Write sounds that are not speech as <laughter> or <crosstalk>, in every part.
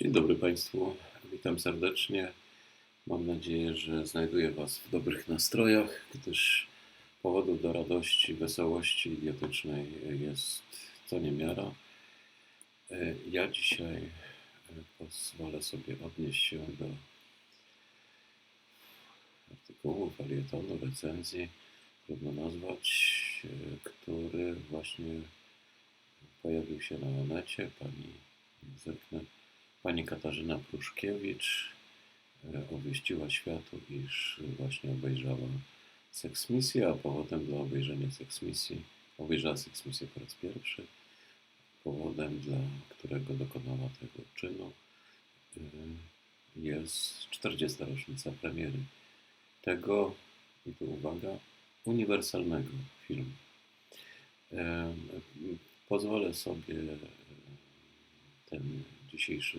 Dzień dobry Państwu, witam serdecznie. Mam nadzieję, że znajduję Was w dobrych nastrojach, gdyż powodów do radości, wesołości idiotycznej jest co niemiara. Ja dzisiaj pozwolę sobie odnieść się do artykułu, felietonu, recenzji, trudno nazwać, który właśnie pojawił się na Onecie. Pani zerknę Pani Katarzyna Pruszkiewicz e, obwieściła światu, iż właśnie obejrzała seksmisję, a powodem dla obejrzenia seksmisji, obejrzała seksmisję po raz pierwszy, powodem, dla którego dokonała tego czynu, e, jest 40. rocznica premiery tego, i tu uwaga, uniwersalnego filmu. E, Pozwolę sobie ten dzisiejszy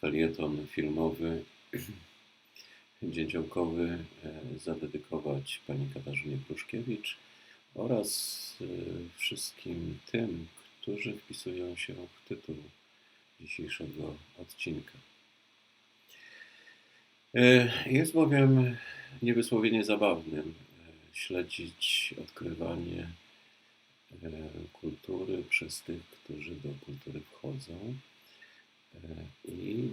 felieton filmowy, <clears throat> dzięciołkowy e, zadedykować pani Katarzynie Pruszkiewicz oraz e, wszystkim tym, którzy wpisują się w tytuł dzisiejszego odcinka. E, Jest bowiem niewysłowienie zabawnym śledzić odkrywanie kultury przez tych, którzy do kultury wchodzą. I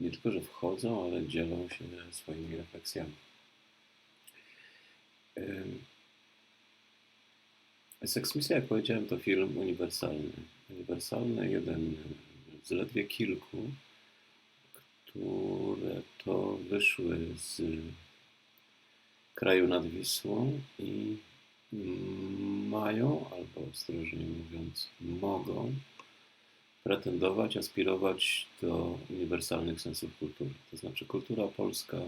nie tylko, że wchodzą, ale dzielą się swoimi refleksjami. E, Seksmisja, jak powiedziałem, to film uniwersalny. Uniwersalny, jeden z ledwie kilku, które to wyszły z kraju nad Wisłą i mają, albo ostrożnie mówiąc, mogą pretendować, aspirować do uniwersalnych sensów kultury. To znaczy kultura polska,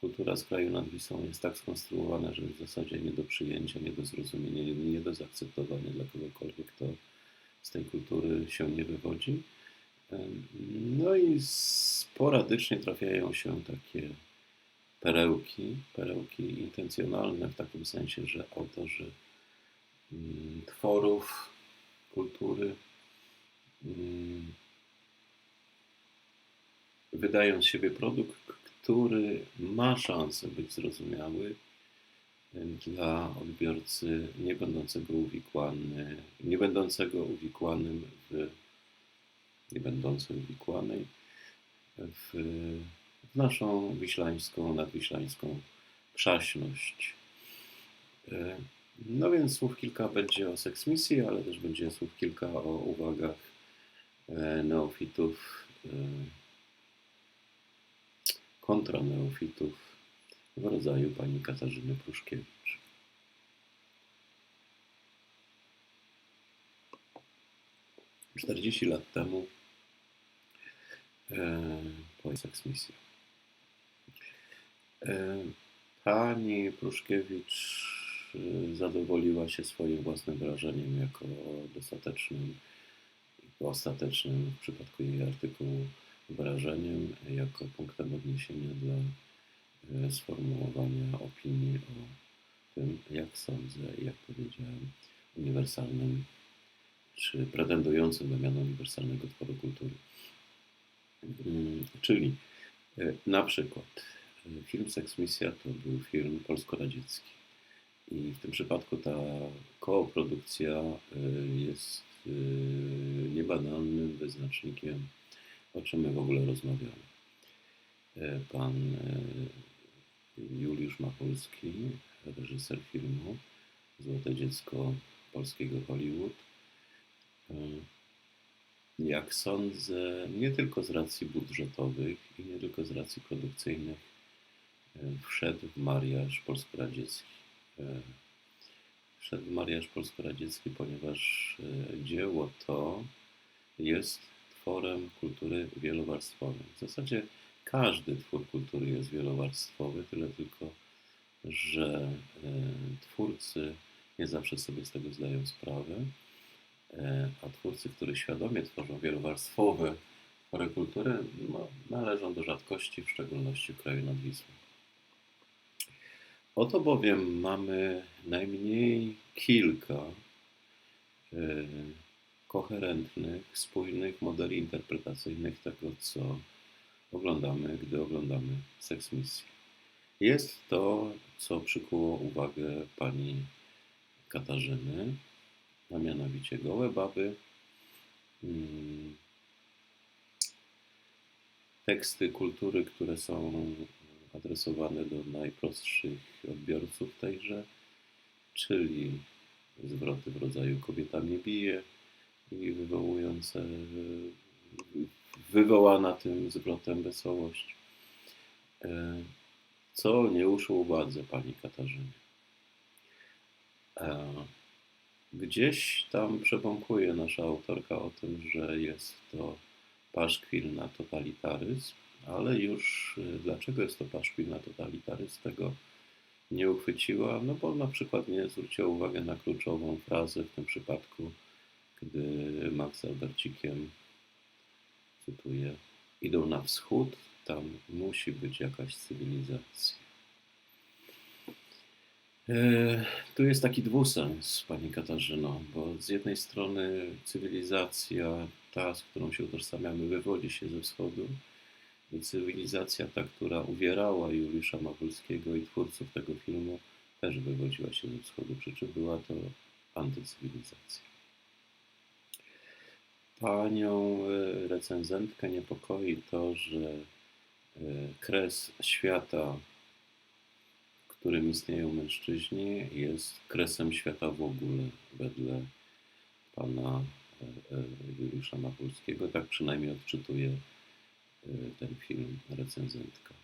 kultura z kraju nad Wisłą jest tak skonstruowana, że w zasadzie nie do przyjęcia, nie do zrozumienia, nie, nie do zaakceptowania dla kogokolwiek, kto z tej kultury się nie wywodzi. No i sporadycznie trafiają się takie perełki, perełki intencjonalne w takim sensie, że autorzy mm, tworów kultury mm, wydają z siebie produkt, który ma szansę być zrozumiały dla odbiorcy nie będącego uwikłany, nie będącego uwikłanym w nie będącej uwikłanej w, w naszą wiślańską, nadwiślańską przaśność. E, No więc słów kilka będzie o seksmisji, ale też będzie słów kilka o uwagach neofitów e, kontra neofitów w rodzaju pani Katarzyny Pruszkiewicz. Czterdzieści lat temu e, po seksmisji. E, Pani Pruszkiewicz e, zadowoliła się swoim własnym wrażeniem jako dostatecznym ostatecznym w przypadku jej artykułu wrażeniem, jako punktem odniesienia dla e, sformułowania opinii o tym, jak sądzę, jak powiedziałem, uniwersalnym czy pretendującym do miana uniwersalnego tworu kultury. Mm, Czyli e, na przykład e, film Seksmisja to był film polsko-radziecki. I w tym przypadku ta kooprodukcja e, jest niebanalnym wyznacznikiem, o czym my w ogóle rozmawiamy. E, Pan e, Juliusz Machulski, reżyser filmu Złote Dziecko Polskiego Hollywood, e, jak sądzę, nie tylko z racji budżetowych i nie tylko z racji produkcyjnych, wszedł w mariaż polsko-radziecki. W mariaż polsko-radziecki, ponieważ e, dzieło to jest tworem kultury wielowarstwowej. W zasadzie każdy twór kultury jest wielowarstwowy, tyle tylko, że e, twórcy nie zawsze sobie z tego zdają sprawę. E, a twórcy, którzy świadomie tworzą wielowarstwowe twory kultury, no, należą do rzadkości, w szczególności w kraju nad Wisłą. Oto bowiem mamy najmniej kilka e, koherentnych, spójnych modeli interpretacyjnych tego, co oglądamy, gdy oglądamy seks misję. Jest to, co przykuło uwagę pani Katarzyny, a mianowicie gołe baby, mm, teksty kultury, które są adresowane do najprostszych odbiorców tejże, czyli zwroty w rodzaju kobieta mnie bije i wywołujące, wywołana tym zwrotem wesołość. E, co nie uszło uwadze pani Katarzynie. E, gdzieś tam przebąkuje nasza autorka o tym, że jest to paszkwil na totalitaryzm, ale już y, dlaczego jest to paszkwil na totalitaryzm, tego nie uchwyciła, no bo na przykład nie zwróciła uwagi na kluczową frazę w tym przypadku, gdy Max z Albercikiem, cytuję, idą na wschód, tam musi być jakaś cywilizacja. E, tu jest taki dwusens, Pani Katarzyno, bo z jednej strony cywilizacja, ta, z którą się utożsamiamy, wywodzi się ze wschodu, cywilizacja ta, która uwierała Juliusza Mawulskiego i twórców tego filmu, też wywodziła się ze wschodu, przy czym była to antycywilizacja. Panią e, recenzentkę niepokoi to, że e, kres świata którym istnieją mężczyźni, jest kresem świata w ogóle, wedle pana e, Juliusza Machulskiego. Tak przynajmniej odczytuje ten film recenzentka.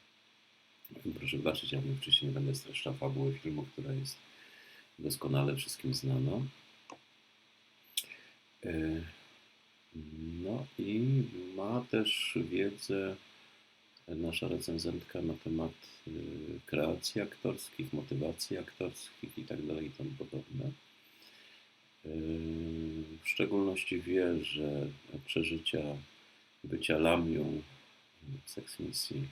Proszę zobaczyć, ja oczywiście nie będę streszczał fabuły filmu, która jest doskonale wszystkim znana. No i ma też wiedzę nasza recenzentka na temat y, kreacji aktorskich, motywacji aktorskich itd. Tak i tym podobne. Y, w szczególności wie, że przeżycia bycia lamią seksmisji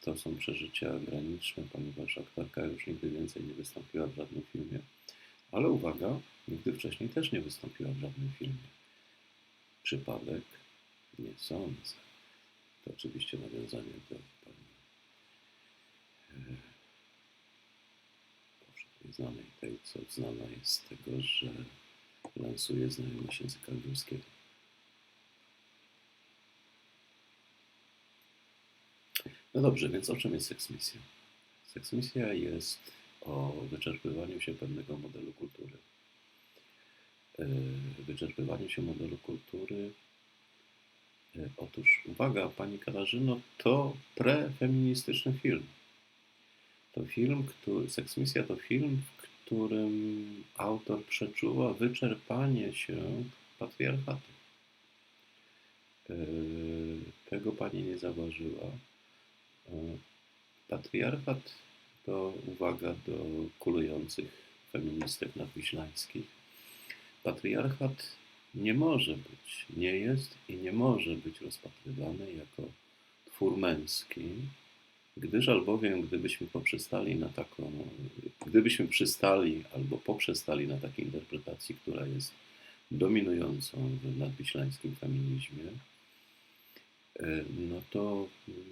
to są przeżycia graniczne, ponieważ aktorka już nigdy więcej nie wystąpiła w żadnym filmie. Ale uwaga, nigdy wcześniej też nie wystąpiła w żadnym filmie. Przypadek? Nie sądzę. To oczywiście nawiązanie do pani e, znanej, tej, co znana jest z tego, że lansuje znajomość języka angielskiego. No dobrze, więc o czym jest seksmisja? Seksmisja jest o wyczerpywaniu się pewnego modelu kultury. E, wyczerpywaniu się modelu kultury E, otóż, uwaga, pani Katarzyno, to prefeministyczny film. To film, który, Seksmisja to film, w którym autor przeczuwa wyczerpanie się patriarchatu. E, tego pani nie zauważyła. Patriarchat to uwaga do kulujących feministek nadwiślańskich. Patriarchat nie może być, nie jest i nie może być rozpatrywany jako twór męski, gdyż albowiem gdybyśmy poprzestali na taką, gdybyśmy przystali albo poprzestali na takiej interpretacji, która jest dominującą w nadwiślańskim feminizmie, e, no to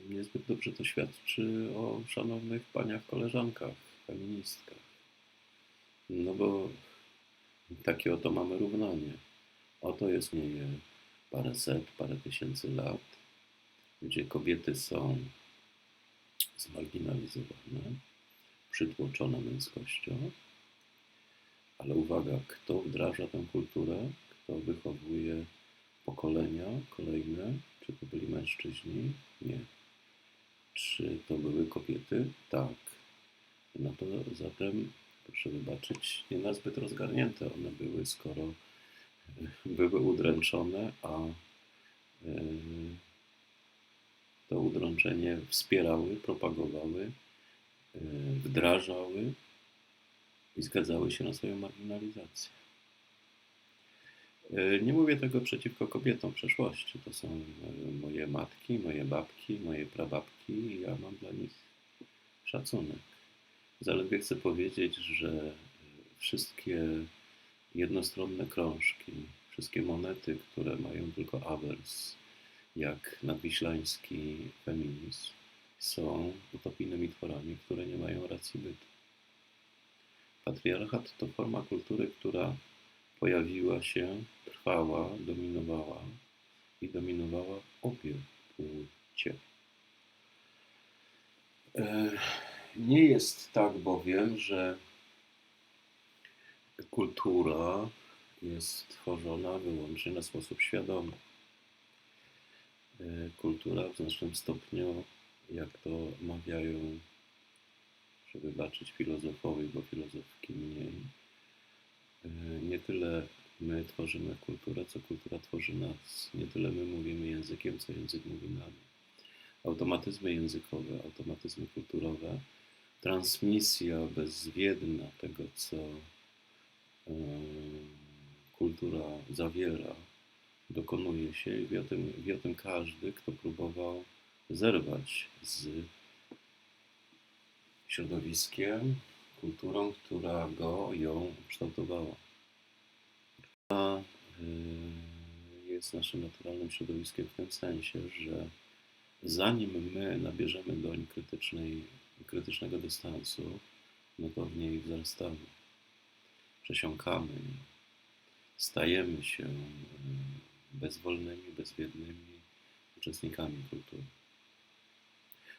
niezbyt dobrze to świadczy o szanownych paniach koleżankach, feministkach. No bo takie oto mamy równanie. Oto jest mniej parę set, parę tysięcy lat, gdzie kobiety są zmarginalizowane, przytłoczone męskością, ale uwaga, kto wdraża tę kulturę, kto wychowuje pokolenia kolejne, czy to byli mężczyźni? Nie. Czy to były kobiety? Tak. No to zatem, proszę wybaczyć, nie nazbyt rozgarnięte one były, skoro były udręczone, a e, to udrączenie wspierały, propagowały, e, wdrażały i zgadzały się na swoją marginalizację. E, nie mówię tego przeciwko kobietom przeszłości. To są moje matki, moje babki, moje prababki i ja mam dla nich szacunek. Zaledwie chcę powiedzieć, że wszystkie jednostronne krążki, Wszystkie monety, które mają tylko awers, jak nadwiślański feminizm, są utopijnymi tworami, które nie mają racji bytu. Patriarchat to forma kultury, która pojawiła się, trwała, dominowała i dominowała obie płcie. E, nie jest tak bowiem, że kultura jest tworzona wyłącznie na sposób świadomy. E, kultura w znacznym stopniu, jak to mawiają, żeby wybaczyć filozofowi, bo filozofki mniej, nie tyle my tworzymy kulturę, co kultura tworzy nas. Nie tyle my mówimy językiem, co język mówi nami. Automatyzmy językowe, automatyzmy kulturowe, transmisja bezwiedna tego, co kultura zawiera, dokonuje się i wie o tym, wie o tym każdy, kto próbował zerwać z środowiskiem, kulturą, która go, ją kształtowała. A y, jest naszym naturalnym środowiskiem w tym sensie, że zanim my nabierzemy doń krytycznej, krytycznego dystansu, no to w niej wzrastamy przesiąkamy, stajemy się e, bezwolnymi, bezwiednymi uczestnikami kultury.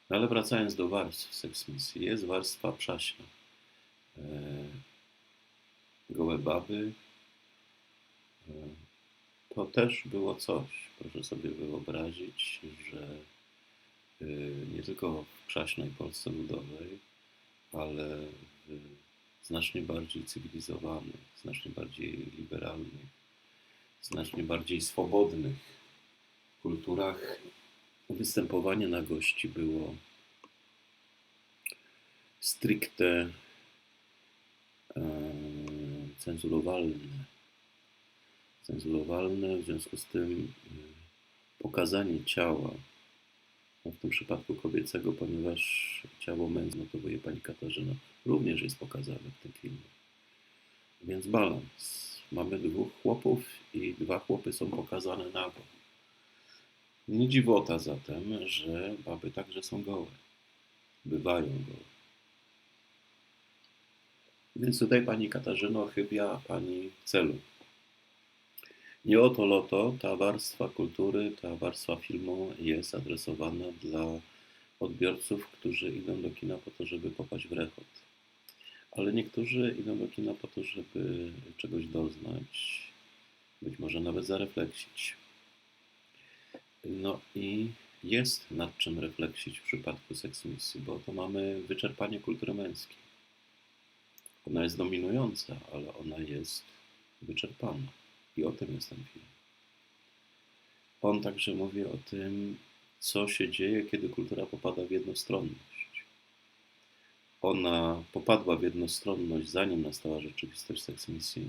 No ale wracając do warstw seksmisji, jest warstwa przaśna. E, gołe baby e, to też było coś. Proszę sobie wyobrazić, że nie tylko w przaśnej Polsce Ludowej, ale w znacznie bardziej cywilizowanych, znacznie bardziej liberalnych, znacznie bardziej swobodnych kulturach występowanie na gości było stricte e, cenzurowalne. Cenzurowalne, w związku z tym e, pokazanie ciała no w tym przypadku kobiecego, ponieważ ciało męskie, notowuje pani Katarzyna, również jest pokazane w tym filmie. Więc balans. Mamy dwóch chłopów i dwa chłopy są pokazane nago. Nie dziwota zatem, że baby także są gołe. Bywają gołe. Więc tutaj pani Katarzyno chybia pani celu. Nie o to loto ta warstwa kultury, ta warstwa filmu jest adresowana dla odbiorców, którzy idą do kina po to, żeby popaść w rechot. Ale niektórzy idą do kina po to, żeby czegoś doznać, być może nawet zarefleksić. No i jest nad czym refleksić w przypadku seksmisji, bo to mamy wyczerpanie kultury męskiej. Ona jest dominująca, ale ona jest wyczerpana. I o tym jest ten film. On także mówi o tym, co się dzieje, kiedy kultura popada w jednostronność. Ona popadła w jednostronność, zanim nastała rzeczywistość seksmisji,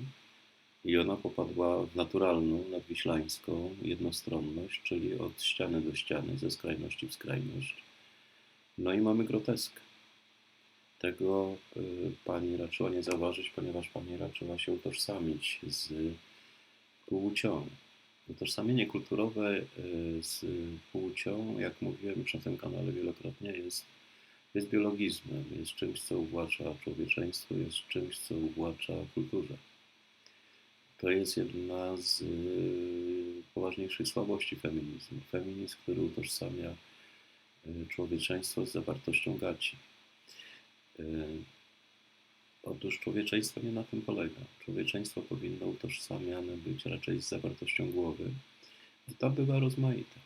i ona popadła w naturalną, nadwiślańską jednostronność, czyli od ściany do ściany, ze skrajności w skrajność. No i mamy groteskę. Tego y, pani raczyła nie zauważyć, ponieważ pani raczyła się utożsamić z płcią. Utożsamienie kulturowe e, z płcią, jak mówiłem już na tym kanale wielokrotnie, jest, jest biologizmem, jest czymś, co uwłacza człowieczeństwu, jest czymś, co uwłacza kulturze. To jest jedna z e, poważniejszych słabości feminizmu. Feminizm, który utożsamia człowieczeństwo z zawartością gaci. Otóż człowieczeństwo nie na tym polega. Człowieczeństwo powinno utożsamiane być raczej z zawartością głowy. Ta bywa rozmaita.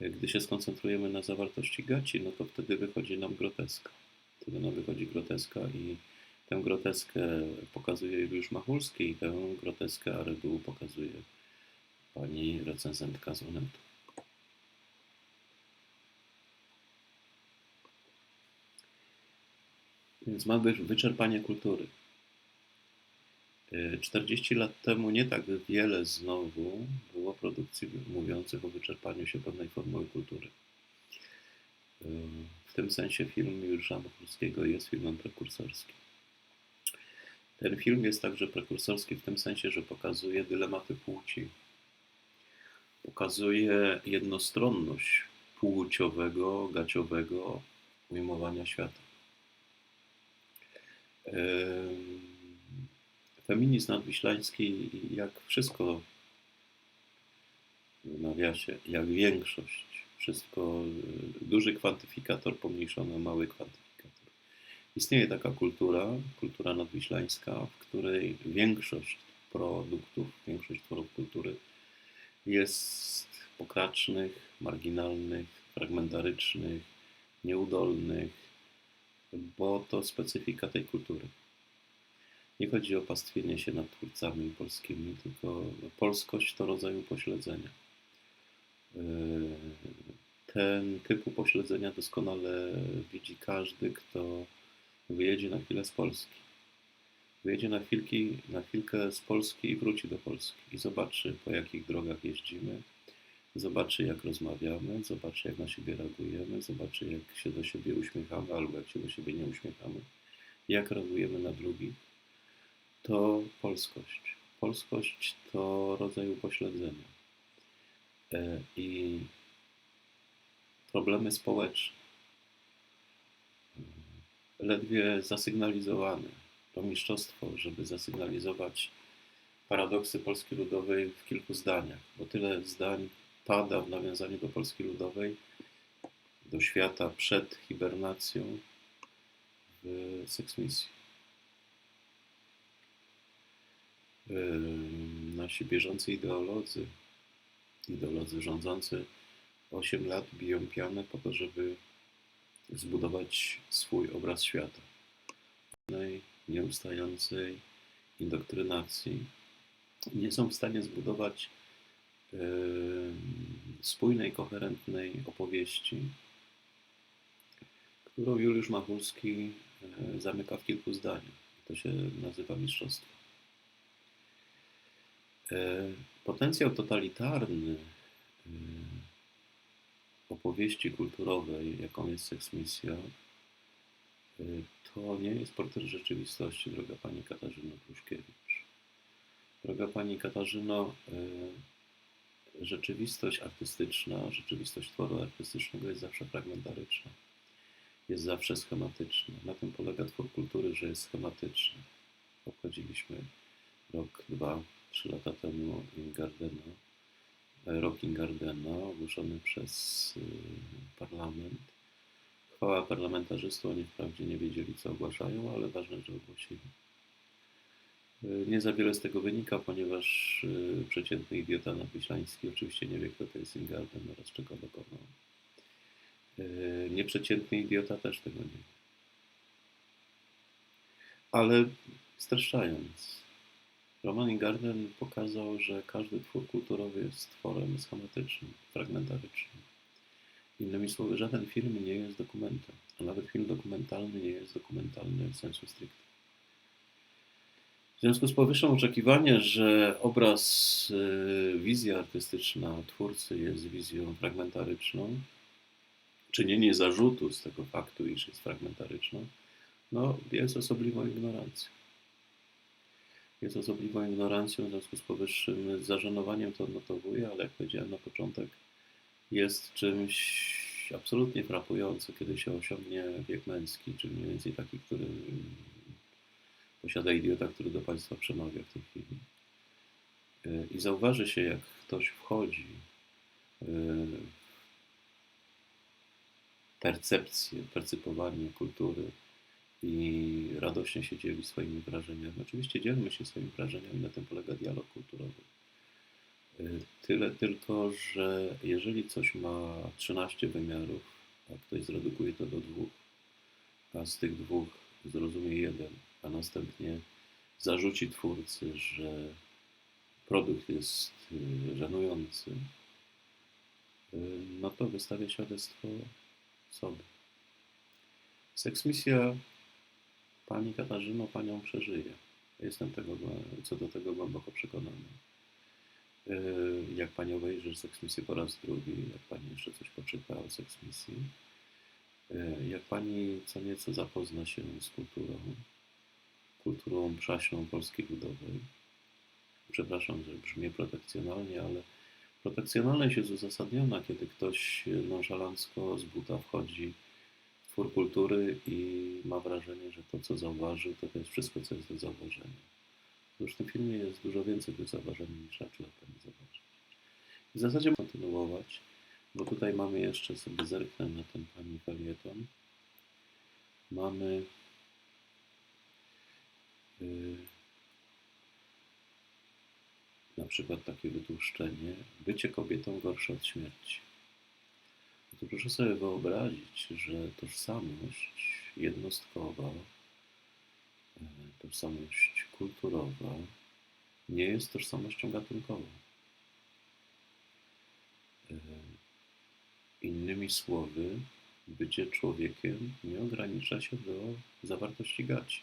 Gdy się skoncentrujemy na zawartości gaci, no to wtedy wychodzi nam groteska. Wtedy nam wychodzi groteska i tę groteskę pokazuje już Machulski i tę groteskę a reguł pokazuje pani recenzentka z Onetu. Więc mamy wyczerpanie kultury. 40 e, lat temu nie tak wiele znowu było produkcji mówiących o wyczerpaniu się pewnej formuły kultury. E, w tym sensie film Juliusza Machulskiego jest filmem prekursorskim. Ten film jest także prekursorski w tym sensie, że pokazuje dylematy płci. Pokazuje jednostronność płciowego, gaciowego ujmowania świata. Feminizm nadwiślański, jak wszystko w nawiasie, jak większość, wszystko, duży kwantyfikator pomniejszony o mały kwantyfikator. Istnieje taka kultura, kultura nadwiślańska, w której większość produktów, większość tworów kultury jest pokracznych, marginalnych, fragmentarycznych, nieudolnych, bo to specyfika tej kultury. Nie chodzi o pastwienie się nad twórcami polskimi, tylko polskość to rodzaj upośledzenia. Yy, ten typ upośledzenia doskonale widzi każdy, kto wyjedzie na chwilę z Polski. Wyjedzie na, chwilki, na chwilkę z Polski i wróci do Polski i zobaczy, po jakich drogach jeździmy, zobaczy, jak rozmawiamy, zobaczy, jak na siebie reagujemy, zobaczy, jak się do siebie uśmiechamy albo jak się do siebie nie uśmiechamy, jak reagujemy na drugich. To polskość. Polskość to rodzaj upośledzenia. E, I problemy społeczne, ledwie zasygnalizowane, to mistrzostwo, żeby zasygnalizować paradoksy Polski Ludowej w kilku zdaniach, bo tyle zdań pada w nawiązaniu do Polski Ludowej, do świata przed hibernacją w seksmisji. Nasi bieżący ideolodzy, ideolodzy rządzący 8 lat biją pianę po to, żeby zbudować swój obraz świata. Nieustającej indoktrynacji. Nie są w stanie zbudować spójnej, koherentnej opowieści, którą Juliusz Machulski zamyka w kilku zdaniach. To się nazywa mistrzostwo. Potencjał totalitarny opowieści kulturowej, jaką jest seksmisja, to nie jest portret rzeczywistości, droga pani Katarzyno Pruszkiewicz. Droga pani Katarzyno, rzeczywistość artystyczna, rzeczywistość tworu artystycznego jest zawsze fragmentaryczna, jest zawsze schematyczna. Na tym polega twór kultury, że jest schematyczny. Obchodziliśmy rok, dwa, trzy lata temu Ingardena, rok Ingardena ogłoszony przez y, parlament. Chwała parlamentarzystom, oni wprawdzie nie wiedzieli, co ogłaszają, ale ważne, że ogłosili. Nie za wiele z tego wynika, ponieważ y, przeciętny idiota nadwiślański oczywiście nie wie, kto to jest Ingarden oraz czego dokonał. Y, nieprzeciętny idiota też tego nie wie. Ale streszczając, Roman Ingarden pokazał, że każdy twór kulturowy jest tworem schematycznym, fragmentarycznym. Innymi słowy, żaden film nie jest dokumentem, a nawet film dokumentalny nie jest dokumentalny w sensu stricte. W związku z powyższym oczekiwanie, że obraz, y, wizja artystyczna twórcy jest wizją fragmentaryczną, czynienie zarzutu z tego faktu, iż jest fragmentaryczną, no, jest osobliwą ignorancją. Jest osobliwą ignorancją, w związku z powyższym zażenowaniem to odnotowuję, ale jak powiedziałem na początek, jest czymś absolutnie frapującym, kiedy się osiągnie wiek męski, czyli mniej więcej taki, który posiada idiota, który do Państwa przemawia w tej chwili. E, I zauważy się, jak ktoś wchodzi e, w percepcję, percypowanie kultury i radośnie się dzieli swoimi wrażeniami. Oczywiście dzielmy się swoimi wrażeniami, na tym polega dialog kulturowy. E, tyle tylko, że jeżeli coś ma 13 wymiarów, a ktoś zredukuje to do dwóch, a z tych dwóch zrozumie jeden, a następnie zarzuci twórcy, że produkt jest y, żenujący, no to wystawia świadectwo sobie. Seksmisja Pani Katarzyno Panią przeżyje. Jestem tego, co do tego głęboko przekonany. Y, jak Pani obejrzy seksmisję po raz drugi, jak Pani jeszcze coś poczyta o seksmisji, jak Pani co nieco zapozna się z kulturą, kulturą przaśną Polski Ludowej. Przepraszam, że brzmi protekcjonalnie, ale protekcjonalność jest uzasadniona, kiedy ktoś nonszalancko z buta wchodzi w twór kultury i ma wrażenie, że to, co zauważył, to, jest wszystko, co jest do zauważenia. Już w tym filmie jest dużo więcej do zauważenia niż raczej zauważyć. W zasadzie kontynuować, bo tutaj mamy jeszcze, sobie zerknę na ten pani felieton. Mamy na przykład takie wytłuszczenie, bycie kobietą gorsze od śmierci. No to proszę sobie wyobrazić, że tożsamość jednostkowa, e, tożsamość kulturowa nie jest tożsamością gatunkową. E, innymi słowy, bycie człowiekiem nie ogranicza się do zawartości gaci.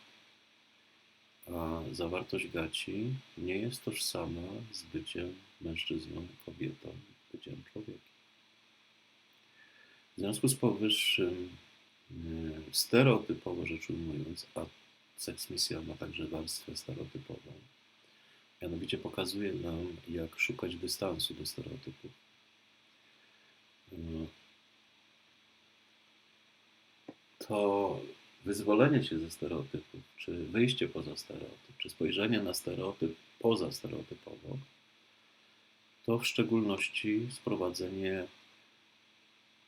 A zawartość gaci nie jest tożsama z byciem mężczyzną, kobietą, byciem człowiekiem. W związku z powyższym, e, stereotypowo rzecz ujmując, a seksmisja ma także warstwę stereotypową, mianowicie pokazuje nam, jak szukać dystansu do stereotypów. E, to wyzwolenie się ze stereotypów, czy wyjście poza stereotyp, czy spojrzenie na stereotyp poza stereotypowo, to w szczególności sprowadzenie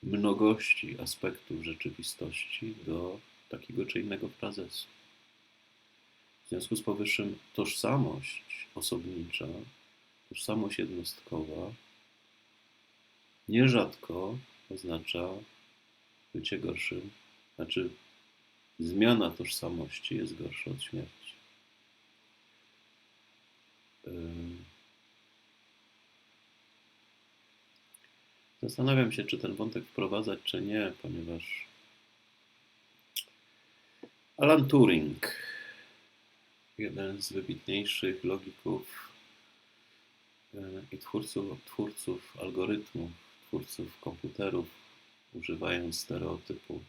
mnogości aspektów rzeczywistości do takiego czy innego frazesu. W związku z powyższym tożsamość osobnicza, tożsamość jednostkowa nierzadko oznacza bycie gorszym, znaczy zmiana tożsamości jest gorsza od śmierci. Zastanawiam się, czy ten wątek wprowadzać, czy nie, ponieważ Alan Turing, jeden z wybitniejszych logików i twórców, twórców algorytmów, twórców komputerów, używając stereotypu,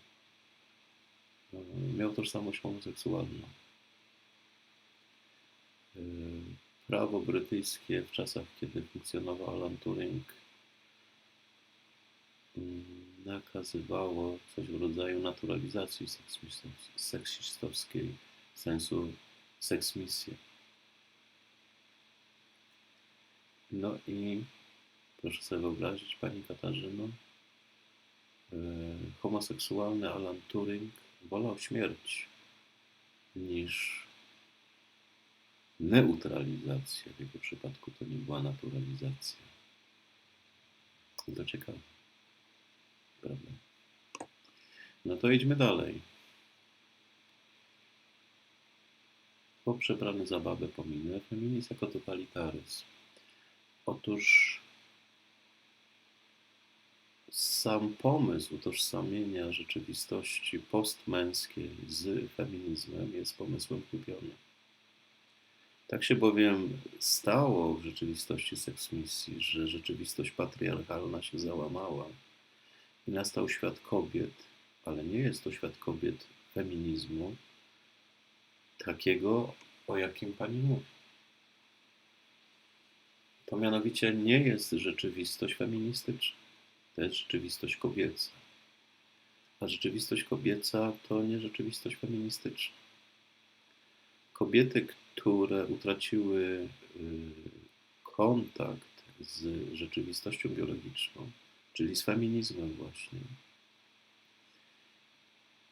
miał tożsamość homoseksualną. Prawo brytyjskie w czasach, kiedy funkcjonował Alan Turing, nakazywało coś w rodzaju naturalizacji seksistowskiej, sensu seksmisję. No i proszę sobie wyobrazić, Pani Katarzyno, e, homoseksualny Alan Turing wolał śmierć niż neutralizację. W jego przypadku to nie była naturalizacja. To ciekawe. Prawda? No to idźmy dalej. Po przebrany zabawę pominę feminizm jako totalitaryzm. Otóż sam pomysł utożsamienia rzeczywistości postmęskiej z feminizmem jest pomysłem kupiony. Tak się bowiem stało w rzeczywistości seksmisji, że rzeczywistość patriarchalna się załamała i nastał świat kobiet, ale nie jest to świat kobiet feminizmu, takiego, o jakim pani mówi. To mianowicie nie jest rzeczywistość feministyczna, to jest rzeczywistość kobieca. A rzeczywistość kobieca to nie rzeczywistość feministyczna. Kobiety, które utraciły y, kontakt z rzeczywistością biologiczną, czyli z feminizmem właśnie,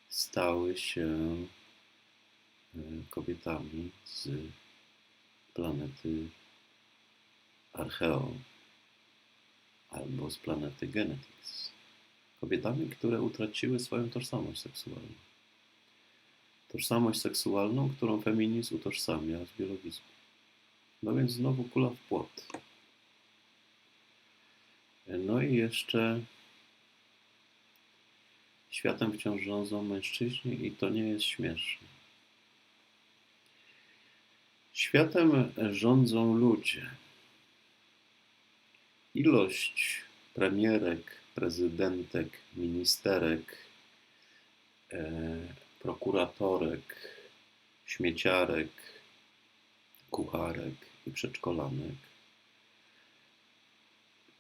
stały się y, kobietami z planety Archeo albo z planety Genetics. Kobietami, które utraciły swoją tożsamość seksualną. Tożsamość seksualną, którą feminizm utożsamia z biologizmem. No więc znowu kula w płot. No i jeszcze światem wciąż rządzą mężczyźni i to nie jest śmieszne. Światem rządzą ludzie. Ilość premierek, prezydentek, ministerek, e, prokuratorek, śmieciarek, kucharek i przedszkolanek,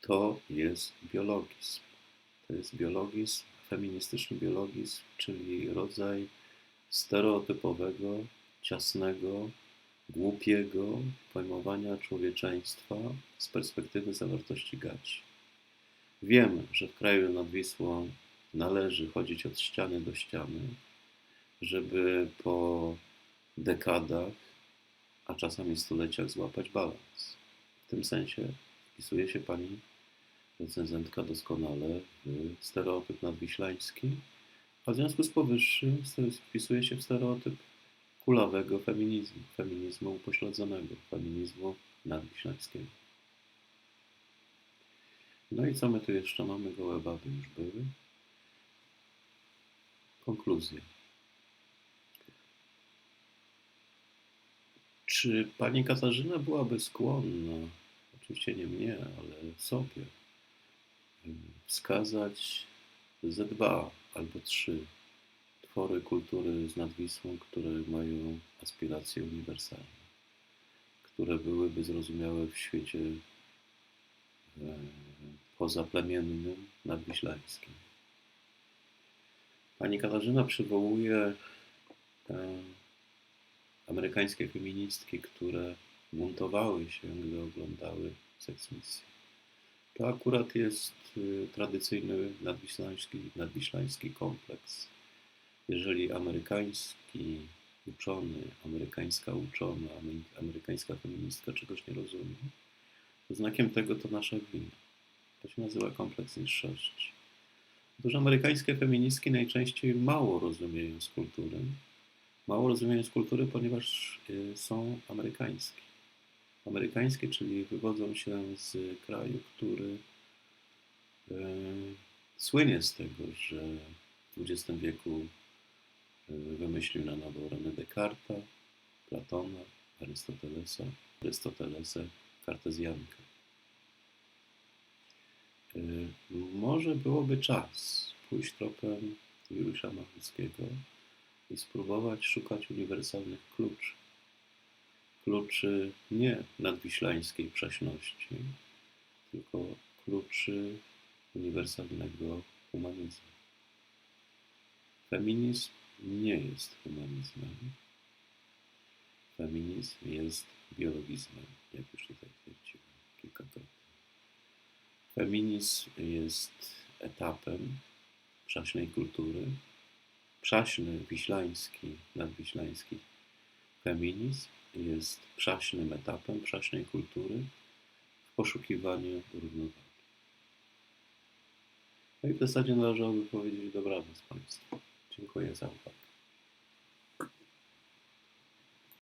to jest biologizm. To jest biologizm, feministyczny biologizm, czyli rodzaj stereotypowego, ciasnego, głupiego pojmowania człowieczeństwa z perspektywy zawartości gaci. Wiemy, że w kraju nad Wisłą należy chodzić od ściany do ściany, żeby po dekadach, a czasami stuleciach złapać balans. W tym sensie wpisuje się pani recenzentka doskonale w stereotyp nadwiślański, a w związku z powyższym wpisuje się w stereotyp kulawego feminizmu, feminizmu upośledzonego, feminizmu nadwiślańskiego. No i co my tu jeszcze mamy? Gołe baby już były. Konkluzja. Czy pani Katarzyna byłaby skłonna, oczywiście nie mnie, ale sobie, wskazać ze dwa albo trzy twory kultury z nadwisłą, które mają aspiracje uniwersalne, które byłyby zrozumiałe w świecie e, pozaplemiennym nadwiślańskim. Pani Katarzyna przywołuje e, amerykańskie feministki, które buntowały się, gdy oglądały seksmisję. To akurat jest y, tradycyjny nadwiślański, nadwiślański kompleks. Jeżeli amerykański uczony, amerykańska uczona, amerykańska feministka czegoś nie rozumie, to znakiem tego to nasza wina. To się nazywa kompleks niższości. Otóż amerykańskie feministki najczęściej mało rozumieją z kultury. Mało rozumieją z kultury, ponieważ y, są amerykańskie amerykańskie, czyli wywodzą się z kraju, który e, słynie z tego, że w XX wieku wymyślił na nowo René Descartes, Platona, Arystotelesa, Arystotelesa, Kartezjankę. E, może byłoby czas pójść tropem Juliusza Machulskiego i spróbować szukać uniwersalnych kluczy kluczy nie nadwiślańskiej prześności, tylko kluczy uniwersalnego humanizmu. Feminizm nie jest humanizmem. Feminizm jest biologizmem, jak już tutaj twierdziłem kilkakrotnie. Feminizm jest etapem przaśnej kultury. Przaśny, wiślański, nadwiślański feminizm jest przaśnym etapem przaśnej kultury w poszukiwaniu równowagi. No i w zasadzie należałoby powiedzieć dobranoc Państwu. Dziękuję za uwagę.